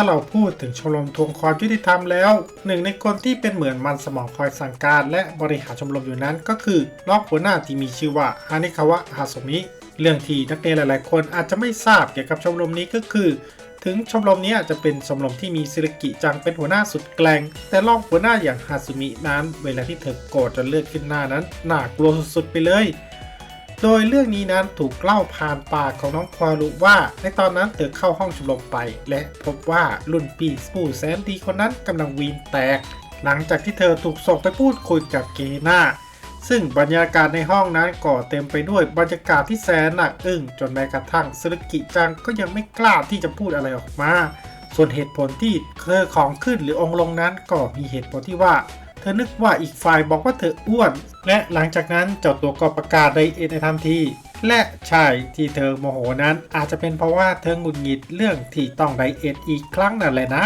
ถ้าเราพูดถึงชมรมทวงความยุติธรรมแล้วหนึ่งในคนที่เป็นเหมือนมันสมองคอยสั่งการและบริหารชมรมอยู่นั้น ก็คือนองหัวหน้าที่มีชื่อว่าฮานิคาวะฮาสมิเรื่องที่นักเรียนหลาย ๆ คนอาจจะไม่ทราบเกี่ยวกับชมรมนี้ก็คือ ถึงชมรมนี้อาจจะเป็นชมรมที่มีซิริกิจังเป็นหัวหน้าสุดแกลงแต่รองหัวหน้าอย่างฮาซุมินั้น เวลาที่เธอโกรธจนเลือดขึ้นหน้านั้นน่ากลัวสุด ๆ ไปเลย โดยเรื่องนี้นั้นถูกเล่าผ่านปากของน้องควารุว่า ในตอนนั้นเธอเข้าห้องชมรมไป และพบว่ารุ่นพี่ผู้แสนดีคนนั้นกำลังวีนแตก หลังจากที่เธอถูกส่งไปพูดคุยกับเกนาซึ่งบรรยากาศในห้องนั้นก็เต็มไปด้วยบรรยากาศที่แสนหนักอึ้งจนแม้กระทั่งซึรุกิจังก็ยังไม่กล้าที่จะพูดอะไรออกมา ส่วนเหตุผลที่เธอของขึ้นหรือองค์ลงนั้นก็มีเหตุผลที่ว่า เธอนึกว่าอีกฝ่ายบอกว่าเธออ้วน และหลังจากนั้นเจ้าตัวก็ประกาศไดเอทในทันทีและใช่ที่เธอโมโหนั้นอาจจะเป็นเพราะว่าเธอหงุดหงิดเรื่องที่ต้องไดเอทอีกครั้งนั่นแหละนะ